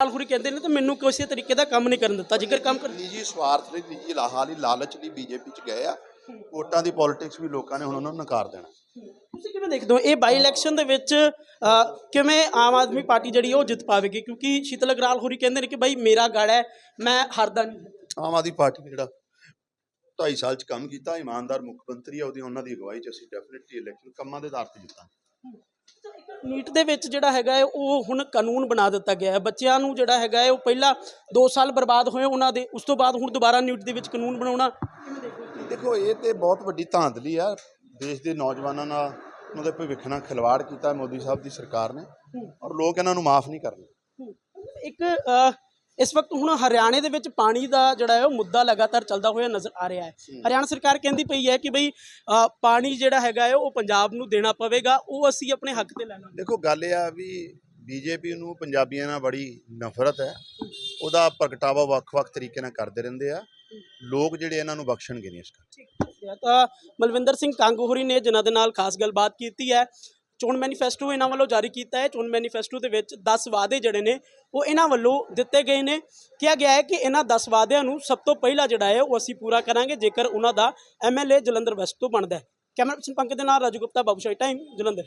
ਲਾਲਖੁਰੀ ਕਹਿੰਦੇ ਨੇ ਤੇ ਮੈਨੂੰ ਕਿਸੇ ਤਰੀਕੇ ਦਾ ਕੰਮ ਨਹੀਂ ਕਰਨ ਦਿੱਤਾ ਜੇਕਰ ਕੰਮ ਕਰ ਨਿੱਜੀ ਸਵਾਰਥ ਲਈ ਨਿੱਜੀ ਲਾਹਾ ਲਈ ਲਾਲਚ ਲਈ ਬੀਜੇਪੀ ਚ ਗਏ ਆ ਵੋਟਾਂ ਦੀ ਪੋਲਿਟਿਕਸ ਵੀ ਲੋਕਾਂ ਨੇ ਹੁਣ ਉਹਨਾਂ ਨੂੰ ਨਕਾਰ ਦੇਣਾ। ਤੁਸੀਂ ਕਿਵੇਂ ਦੇਖਦੇ ਹੋ? ਇਹ ਬਾਈ ਇਲੈਕਸ਼ਨ ਦੇ ਵਿੱਚ ਕਿਵੇਂ ਆਮ ਆਦਮੀ ਪਾਰਟੀ ਜਿਹੜੀ ਉਹ ਜਿੱਤ ਪਾਵੇਗੀ? ਕਿਉਂਕਿ ਸ਼ੀਤਲ ਅਗਰਾਲ ਹੋਰੀ ਕਹਿੰਦੇ ਨੇ ਕਿ ਬਾਈ ਮੇਰਾ ਗੜ ਹੈ ਮੈਂ ਹਾਰਦਾ ਨਹੀਂ। ਆਮ ਆਦਮੀ ਪਾਰਟੀ ਨੇ ਜਿਹੜਾ 2.5 ਸਾਲ ਚ ਕੰਮ ਕੀਤਾ ਇਮਾਨਦਾਰ ਮੁੱਖ ਮੰਤਰੀ ਆ ਉਹਦੀ ਉਹਨਾਂ ਦੀ ਅਗਵਾਈ ਚ ਅਸੀਂ ਡੈਫੀਨਿਟਲੀ ਇਲੈਕਸ਼ਨ ਕੰਮਾਂ ਦੇ ਆਧਾਰ ਤੇ ਜਿੱਤਾਂਗੇ। ਨੀਟ ਦੇ ਵਿੱਚ ਜਿਹੜਾ ਹੈਗਾ ਹੈ ਉਹ ਹੁਣ ਕਾਨੂੰਨ ਬਣਾ ਦਿੱਤਾ ਗਿਆ ਹੈ। ਬੱਚਿਆਂ ਨੂੰ ਜਿਹੜਾ ਹੈਗਾ ਹੈ ਉਹ ਪਹਿਲਾਂ 2 ਸਾਲ ਬਰਬਾਦ ਹੋਏ ਉਹਨਾਂ ਦੇ ਉਸ ਤੋਂ ਬਾਅਦ ਹੁਣ ਦੁਬਾਰਾ ਨੀਟ ਦੇ ਵਿੱਚ ਕਾਨੂੰਨ ਬਣਾਉਣਾ। ਦੇਖੋ ਇਹ ਤੇ ਬਹੁਤ ਵੱਡੀ ਧਾਂਦਲੀ ਆ। ਦੇਸ਼ ਦੇ ਨੌਜਵਾਨਾਂ ਨਾਲ ਉਹਨਾਂ ਦੇ ਭਵਿੱਖ ਨਾਲ ਖਿਲਵਾੜ ਕੀਤਾ ਮੋਦੀ ਸਾਹਿਬ ਦੀ ਸਰਕਾਰ ਨੇ। ਔਰ ਲੋਕ ਇਹਨਾਂ ਨੂੰ ਮਾਫ ਨਹੀਂ ਕਰਨੇ ਇੱਕ ਇਸ ਵਕਤ ਹੁਣ ਹਰਿਆਣੇ ਦੇ ਵਿੱਚ ਪਾਣੀ ਦਾ ਜਿਹੜਾ ਹੈ ਉਹ ਮੁੱਦਾ ਲਗਾਤਾਰ ਚੱਲਦਾ ਹੋਇਆ ਨਜ਼ਰ ਆ ਰਿਹਾ ਹੈ। ਹਰਿਆਣਾ ਸਰਕਾਰ ਕਹਿੰਦੀ ਪਈ ਹੈ ਕਿ ਬਈ ਪਾਣੀ ਜਿਹੜਾ ਹੈਗਾ ਹੈ ਉਹ ਪੰਜਾਬ ਨੂੰ ਦੇਣਾ ਪਵੇਗਾ ਉਹ ਅਸੀਂ ਆਪਣੇ ਹੱਕ ਤੇ ਲੈਣਾ ਦੇਖੋ ਗੱਲ ਇਹ ਆ ਵੀ ਬੀਜੇਪੀ ਨੂੰ ਪੰਜਾਬੀਆਂ ਨਾਲ ਬੜੀ ਨਫ਼ਰਤ ਹੈ। ਉਹਦਾ ਪ੍ਰਗਟਾਵਾ ਵੱਖ-ਵੱਖ ਤਰੀਕੇ ਨਾਲ ਕਰਦੇ ਰਹਿੰਦੇ ਆ। ਲੋਕ ਜਿਹੜੇ ਇਹਨਾਂ ਨੂੰ ਬਖਸ਼ਣਗੇ ਨਹੀਂ ਇਸ ਕਰਕੇ। ਤਾਂ ਮਲਵਿੰਦਰ ਸਿੰਘ ਕੰਗ ਹੋਰੀ ਨੇ ਜਿਨ੍ਹਾਂ ਦੇ ਨਾਲ ਖਾਸ ਗੱਲਬਾਤ ਕੀਤੀ ਹੈ ਚੋਣ ਮੈਨੀਫੈਸਟੋ ਇਹਨਾਂ ਵੱਲੋਂ ਜਾਰੀ ਕੀਤਾ ਹੈ। ਚੋਣ ਮੈਨੀਫੈਸਟੋ ਦੇ ਵਿੱਚ 10 ਵਾਅਦੇ ਜਿਹੜੇ ਨੇ, ਉਹ ਇਹਨਾਂ ਵੱਲੋਂ ਦਿੱਤੇ ਗਏ ਨੇ। ਕਿਹਾ ਗਿਆ ਹੈ ਕਿ ਇਹਨਾਂ 10 ਵਾਅਦਿਆਂ ਨੂੰ ਸਭ ਤੋਂ ਪਹਿਲਾਂ ਜਿਹੜਾ ਹੈ, ਉਹ ਅਸੀਂ ਪੂਰਾ ਕਰਾਂਗੇ, ਜੇਕਰ ਉਹਨਾਂ ਦਾ ਐਮਐਲਏ ਜਲੰਧਰ ਵੈਸਟ ਤੋਂ ਬਣਦਾ ਹੈ। ਕੈਮਰਾ ਪਰਸਨ ਪੰਕਜ ਦੇ ਨਾਲ ਰਾਜੂ ਗੁਪਤਾ ਬਾਬੂਸ਼ਾਹੀ ਟਾਈਮ ਜਲੰਧਰ।